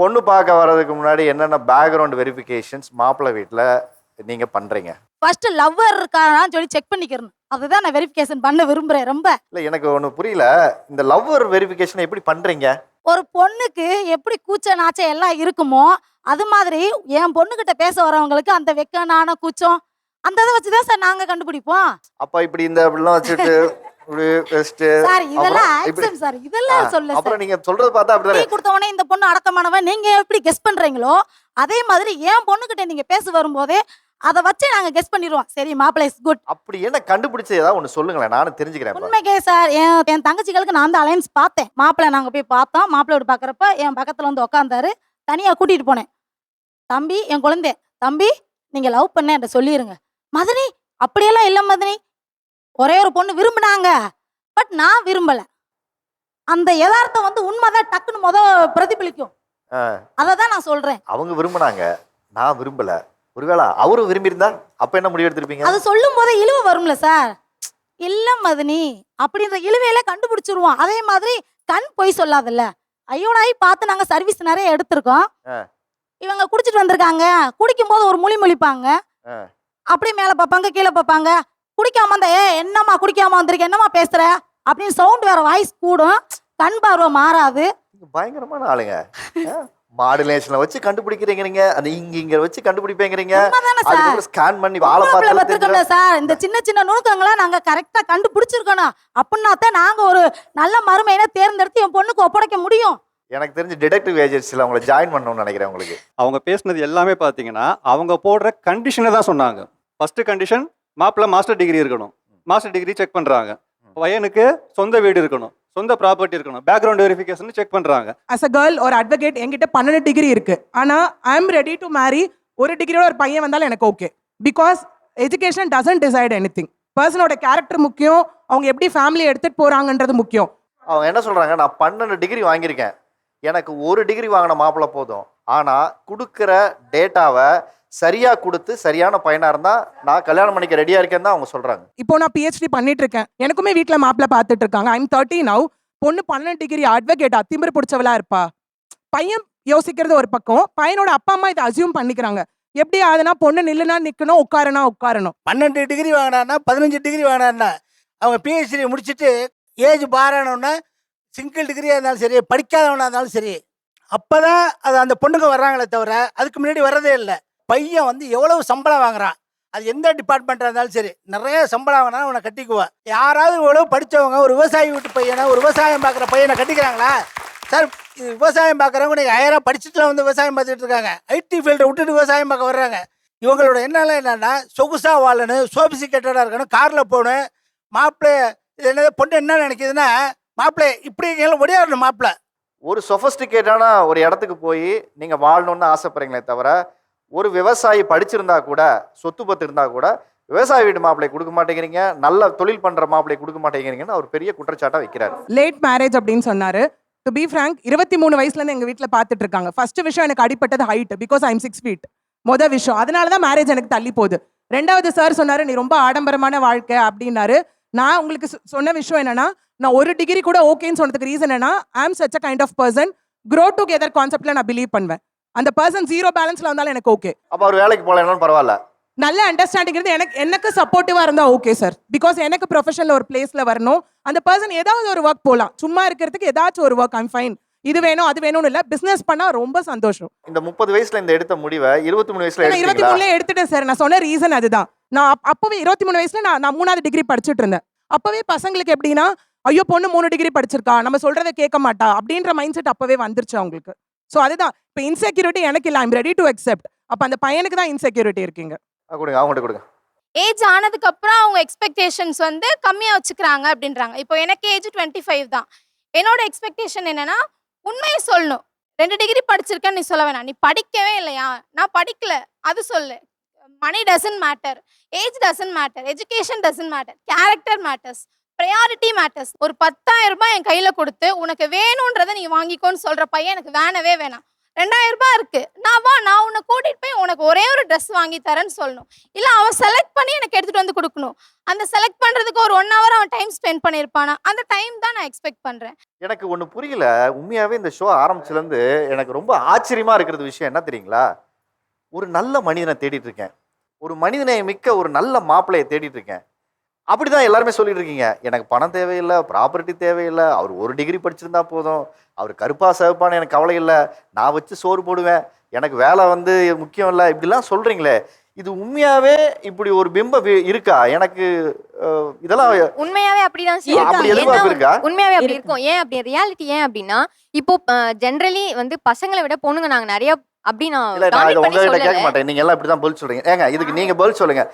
பொண்ணு பார்க்க வர்றதுக்கு முன்னாடி என்னென்ன பேக்ரவுண்ட் வெரிஃபிகேஷன்ஸ் மாப்பிள்ளை வீட்டில் நீங்க பண்றீங்க? ஃபர்ஸ்ட் லவ்வர் இருக்காரான்னு சொல்லி செக் பண்ணிக்கிறணும். அதுதான் நான் வெரிஃபிகேஷன் பண்ண விரும்புறேன் ரொம்ப. இல்லை எனக்கு ஒன்று புரியல. இந்த லவ்வர் வெரிஃபிகேஷன் எப்படி பண்றீங்க? ஒரு பொண்ணுக்கு எப்படி கூச்ச நாச்சம் எல்லாம் இருக்குமோ அது மாதிரி என் பொண்ணுகிட்ட பேச வரவங்களுக்கு அந்த வெக்க நாணம் கூச்சம் அந்த இதை வச்சுதான் சார் நாங்க கண்டுபிடிப்போம். அப்ப இப்படி இந்த இப்படிலாம் வச்சுட்டு இப்படி சார் இதெல்லாம் ஆக்சன் சார் இதெல்லாம் சொல்ல அப்புறம் நீங்க சொல்றது பார்த்தா டீ அப்படிதான்? கொடுத்த உடனே இந்த பொண்ணு அடக்கமானவன் நீங்க எப்படி கெஸ் பண்றீங்களோ அதே மாதிரி என் பொண்ணுகிட்ட நீங்க பேச வரும்போதே அதை வச்சு நாங்க கெஸ் பண்ணிடுவோம். சரி மாப்பிள்ளை இஸ் குட் அப்படி என்ன கண்டுபிடிச்ச ஏதாவது ஒன்று சொல்லுங்களேன் நானும் தெரிஞ்சுக்கிறேன். உண்மைக்கே சார் என் என் தங்கச்சிகளுக்கு நான் தான் அலைன்ஸ் பார்த்தேன். மாப்பிள்ளை நாங்க போய் பார்த்தோம். மாப்பிள்ளையோட பார்க்குறப்ப என் பக்கத்துல வந்து உட்காந்தாரு தனியா கூட்டிட்டு போனேன். தம்பி என் குழந்தை தம்பி நீங்க லவ் பண்ண என்கிட்ட சொல்லிருங்க. மதனி அப்படியெல்லாம் இல்லை மதனி. ஒரே ஒரு பொண்ணு விரும்பினாங்க. பட் நான் விரும்பல. அந்த யதார்த்தம் வந்து உண்மைதான் டக்குன்னு முத பிரதிபலிக்கும். அதை தான் நான் சொல்றேன். அவங்க விரும்பினாங்க. நான் விரும்பல. ஒருவேளை அவரும் விரும்பியிருந்தா அப்ப என்ன முடிவு எடுத்திருப்பீங்க? அது சொல்லும் போதே இழுவு வரும்ல சார். இல்ல மதனி அப்படின்ற இழுவையில கண்டுபிடிச்சிருவோம். அதே மாதிரி கண் பொய் சொல்லாதல்ல. ஐயோடாய் பார்த்து நாங்க சர்வீஸ் நிறைய எடுத்திருக்கோம். இவங்க குடிச்சிட்டு வந்திருக்காங்க. குடிக்கும் போது ஒரு மொழி மொழிப்பாங்க. அப்படியே மேல பார்ப்பாங்க கீழே பார்ப்பாங்க. குடிக்காம வந்தா ஏ என்னம்மா குடிக்காம வந்திருக்க? என்னம்மா பேசுற? அப்படின்னு சவுண்ட் வேற வாய்ஸ் கூடும். கண் பார்வை மாறாது. பயங்கரமான ஆளுங்க. மாடுலேஷன்ல வச்சு கண்டுபிடிக்கிறீங்க அந்த இங்க இங்க வச்சு கண்டுபிடிப்பேங்கிறீங்க. ஸ்கேன் பண்ணி ஆளை பொம்பளை பார்த்து பத்திரிக்கைல சார்? இந்த சின்ன சின்ன நுணுக்கங்களை நாங்க கரெக்டா கண்டுபிடிச்சிருக்கணும். அப்படின்னா தான் நாங்க ஒரு நல்ல மருமையினை தேர்ந்தெடுத்து என் பொண்ணுக்கு ஒப்படைக்க முடியும். எனக்கு தெரிஞ்சு டிடெக்டிவ் ஏஜென்சில உங்களை ஜாயின் பண்ணணும்னு நினைக்கிறேன் உங்களுக்கு. அவங்க பேசுனது எல்லாமே பார்த்தீங்கன்னா அவங்க போடுற கண்டிஷனை தான் சொன்னாங்க. ஃபர்ஸ்ட் கண்டிஷன் மாப்பிள்ளை மாஸ்டர் டிகிரி இருக்கணும். மாஸ்டர் டிகிரி செக் பண்ணுறாங்க பையனுக்கு சொந்த வீடு இருக்கணும். சொந்த ப்ராப்பர்ட்டி இருக்கணும். பேக்ரவுண்ட் வெரிஃபிகேஷன் செக் பண்ணுறாங்க அஸ் அ கேர்ள் ஒரு அட்வொகேட் என்கிட்ட பன்னெண்டு டிகிரி இருக்கு. ஆனா I am ready to marry ஒரு டிகிரியோட ஒரு பையன் வந்தாலும் எனக்கு okay because education doesn't decide anything பர்சனோட character முக்கியம். அவங்க எப்படி ஃபேமிலி எடுத்துட்டு போறாங்கன்றது முக்கியம். அவங்க என்ன சொல்றாங்க? நான் பன்னெண்டு டிகிரி வாங்கியிருக்கேன். எனக்கு ஒரு டிகிரி வாங்கின மாப்பிள்ளை போதும். ஆனா கொடுக்குற டேட்டாவை சரியா கொடுத்து சரியான பையனா இருந்தா நான் கல்யாணம் பண்ணிக்க ரெடியா இருக்கேன்னு தான் அவங்க சொல்றாங்க. இப்போ நான் பிஹெச்டி பண்ணிட்டு இருக்கேன். எனக்குமே வீட்ல மாப்பிள்ள பார்த்துட்டு இருக்காங்க. ஐம் தேர்ட்டி நவ் பொண்ணு பன்னெண்டு டிகிரி அட்வொகேட் அத்திமிரு பிடிச்சவளா இருப்பா. பையன் யோசிக்கிறது ஒரு பக்கம். பையனோட அப்பா அம்மா இதை அசியூம் பண்ணிக்கிறாங்க. எப்படி ஆகுதுன்னா பொண்ணு நில்லுனா நிக்கணும் உட்காரனா உட்காரணும். பன்னெண்டு டிகிரி வாங்கினான்னா பதினஞ்சு டிகிரி வாங்கினான்னா அவங்க பிஹெச்டி முடிச்சுட்டு ஏஜ் பாரானோன்னா சிங்கிள் டிகிரியாக இருந்தாலும் சரி படிக்காதவனாக இருந்தாலும் சரி அப்போ தான் அது அந்த பொண்ணுங்க வர்றாங்களே தவிர அதுக்கு முன்னாடி வர்றதே இல்லை. பையன் வந்து எவ்வளவு சம்பளம் வாங்குறான்? அது எந்த டிபார்ட்மெண்ட்டாக இருந்தாலும் சரி நிறைய சம்பளம் வாங்கினா அவனை கட்டிக்குவேன் யாராவது இவ்வளவு படித்தவங்க ஒரு விவசாயி வீட்டு பையனை ஒரு விவசாயம் பார்க்குற பையனை கட்டிக்கிறாங்களா? சார் விவசாயம் பார்க்குறவங்க நீங்கள் ஹையராக படிச்சுட்டு வந்து விவசாயம் பார்த்துட்டு இருக்காங்க. ஐடி ஃபீல்டை விட்டுட்டு விவசாயம் பார்க்க வர்றாங்க. இவங்களோட எண்ணம் என்னென்னா சொகுசாக வாழணும் சோபிசிகேட்டடாக இருக்கணும் காரில் போகணும் மாப்பிள்ளை இது என்னது பொண்ணு என்ன நினைக்கிதுன்னா மாப்பிள்ளை இப்படி எல்லாம் ஒடியாடணும் மாப்பிள்ளை. ஒரு சொஃபஸ்டிகேட்டான ஒரு இடத்துக்கு போய் நீங்கள் வாழணும்னு ஆசைப்படுறீங்களே தவிர ஒரு விவசாயி படிச்சிருந்தா கூட சொத்து பத்து இருந்தா கூட விவசாய வீடு மாப்பிள்ளை கொடுக்க மாட்டேங்கிறீங்க நல்ல தொழில் பண்ற மாப்பிள்ளை கொடுக்க மாட்டேங்கிறீங்கன்னு அவர் பெரிய குற்றச்சாட்டா வைக்கிறாரு. லேட் மேரேஜ் அப்படின்னு சொன்னாரு. டு பி ஃப்ராங்க் இருபத்தி மூணு வயசுல இருந்து எங்க வீட்ல பார்த்துட்டு இருக்காங்க. ஃபர்ஸ்ட் விஷயம் எனக்கு அடிப்பட்டது height because I'm six feet மொத விஷயம். அதனால தான் மேரேஜ் எனக்கு தள்ளி போகுது. ரெண்டாவது சார் சொன்னாரு நீ ரொம்ப ஆடம்பரமான வாழ்க்கை அப்படின்னாரு. நான் உங்களுக்கு சொ- சொன்ன விஷயம் என்னன்னா நான் ஒரு டிகிரி கூட ஓகேன்னு சொன்னதுக்கு ரீசன் என்னன்னா I am such a kind of person grow together கான்செப்ட்ல நான் பிலீவ் பண்ணுவேன். அந்த பர்சன் ஜீரோ பேலன்ஸ்ல வந்தாலும் எனக்கு ஓகே அப்ப அவர் வேலைக்கு போகலன்னு பரவாயில்ல. நல்ல அண்டர்ஸ்டாண்டிங் இருந்து எனக்கு எனக்கு சப்போர்ட்டிவா இருந்தா ஓகே சார் பிகாஸ் எனக்கு ப்ரொஃபஷனல் ஒரு பிளேஸ்ல வரணும். அந்த பர்சன் ஏதாவது ஒரு ஒர்க் போகலாம் சும்மா இருக்கிறதுக்கு ஏதாச்சும் ஒரு ஒர்க் ஐம் ஃபைன் இது வேணும் அது வேணும்னு இல்ல. பிசினஸ் பண்ணா ரொம்ப சந்தோஷம். இந்த முப்பது வயசுல இந்த எடுத்த முடிவை இருபத்தி மூணு வயசுல இருபத்தி மூணுல எடுத்துட்டேன் சார் நான் சொன்ன ரீசன் அதுதான். நான் அப்- அப்பவே இருபத்தி மூணு வயசுல நான் நான் மூணாவது டிகிரி படிச்சுட்டு இருந்தேன். அப்பவே பசங்களுக்கு எப்படின்னா ஐயோ பொண்ணு மூணு டிகிரி படிச்சிருக்கா. நம்ம சொல்றதை கேட்க மாட்டா. அப்படின்ற மைண்ட் செட் அப்பவே வந்துருச்சு அவங்களுக்கு. ஸோ அதுதான். இப்போ இன்செக்யூரிட்டி எனக்கு இல்லை. ஐம் ரெடி டு அக்செப்ட் அப்போ அந்த பையனுக்கு தான் இன்செக்யூரிட்டி இருக்கீங்க. கொடுங்க. அவங்ககிட்ட கொடுங்க. ஏஜ் ஆனதுக்கு அப்புறம் அவங்க எக்ஸ்பெக்டேஷன்ஸ் வந்து கம்மியா வச்சுக்கிறாங்க அப்படின்றாங்க. இப்போ எனக்கு ஏஜ் டுவெண்ட்டி ஃபைவ் தான். என்னோட எக்ஸ்பெக்டேஷன் என்னன்னா உண்மையை சொல்லணும். ரெண்டு டிகிரி படிச்சிருக்கேன்னு நீ சொல்ல வேணாம். நீ படிக்கவே இல்லையா? நான் படிக்கல. அது சொல்லு. Money doesn't matter age doesn't matter education doesn't matter character matters priority matters ஒரு பத்தாயிரம் ரூபாய் என் கையில கொடுத்து உனக்கு வேணுன்றதை நீ வாங்கிக்கோன்னு சொல்ற பையன் எனக்கு வேணவே வேணாம். ரெண்டாயிரம் ரூபாய் இருக்கு. நான் வா நான் உன்னை கூட்டிட்டு போய் உனக்கு ஒரே ஒரு ட்ரெஸ் வாங்கி தரேன்னு சொல்லணும். இல்ல அவன் செலக்ட் பண்ணி எனக்கு எடுத்துட்டு வந்து கொடுக்கணும். அந்த செலக்ட் பண்றதுக்கு ஒரு ஒன் ஹவர் அவன் டைம் ஸ்பெண்ட் பண்ணியிருப்பானா? அந்த டைம் தான் நான் எக்ஸ்பெக்ட் பண்றேன். எனக்கு ஒன்று புரியல. உண்மையாவே இந்த ஷோ ஆரம்பிச்சுலேருந்து எனக்கு ரொம்ப ஆச்சரியமா இருக்கிறது விஷயம் என்ன தெரியுங்களா? ஒரு நல்ல மனிதனை தேடிட்டு இருக்கேன். ஒரு மனிதனை மிக்க ஒரு நல்ல மாப்பிள்ளையை தேடிட்டு இருக்கேன். அப்படிதான் எல்லாருமே சொல்லிட்டு இருக்கீங்க. எனக்கு பணம் தேவையில்லை ப்ராப்பர்ட்டி தேவையில்லை அவர் ஒரு டிகிரி படிச்சிருந்தா போதும். அவர் கருப்பா சிவப்பான்னு எனக்கு கவலை இல்லை. நான் வச்சு சோறு போடுவேன். எனக்கு வேலை வந்து முக்கியம் இல்லை. இப்படிலாம் சொல்றீங்களே. இது உண்மையாவே இப்படி ஒரு பிம்பம் இருக்கா? எனக்கு இதெல்லாம் உண்மையாவே அப்படிதான். இருக்கா? அப்படி ஏன்னா எதிர்பார்ப்பு இருக்கா? உண்மையாவே அப்படி இருக்கு. இருக்கும். ஏன் அப்படி? ரியாலிட்டி ஏன் அப்படின்னா இப்போ ஜென்ரலி வந்து பசங்களை விட பொண்ணுங்க நாங்க நிறைய அப்படி நான் இல்ல நான் உங்ககிட்ட கேட்க. மாட்டேன். நீங்க எல்லாம் இப்படிதான் பதில் சொல்றீங்க. ஏங்க இதுக்கு நீங்க பதில் சொல்லுங்க.